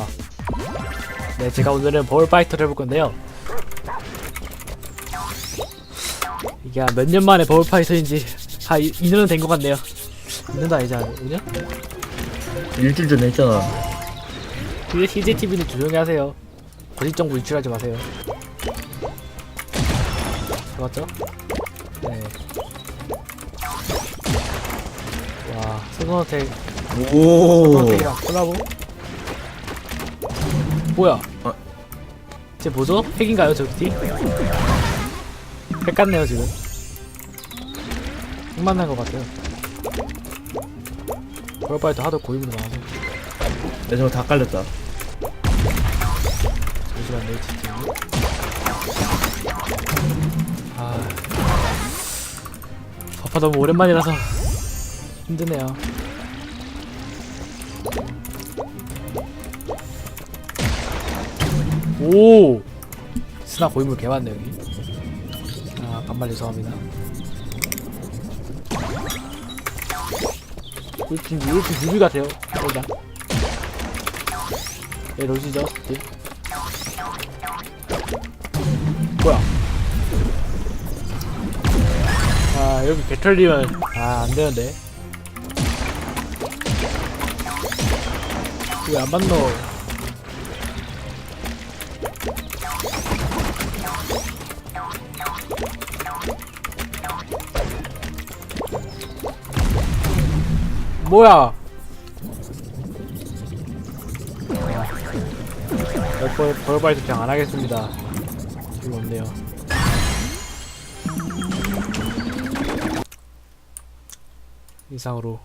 아. 네, 제가 오늘은 버울 파이터를 해볼 건데요. 이게 몇 년 만에 버울 파이터인지 아 2년은 된 것 같네요. 2년도 아니지 한 5년? 일주일 전에 했잖아. 그게 CJTV는 조용히 하세요. 거짓 정보 유출하지 마세요. 좋았죠? 네. 와, 소노호텔, 오. 소노호텔이랑 콜라보? 뭐야? 어. 쟤 뭐죠? 핵인가요, 저 뒤? 핵 같네요, 지금. 핵 만난 것 같아요. 그럴 바에도 하도 고입으로 나와서. 내 저거 다 깔렸다. 잠시만요, 지금. 아. 파파 너무 오랜만이라서 힘드네요. 오! 스나 고인물 개 많네, 여기. 아, 반말 죄송합니다. 울핀, 울핀 뮤비 같아요. 일단. 예, 로시죠, 딜. 뭐야? 아 여기 개털리면 아 안되는데 왜 안 맞노 뭐야? 벌, 벌바이트 그냥 안하겠습니다. 지금 없네요. 이상으로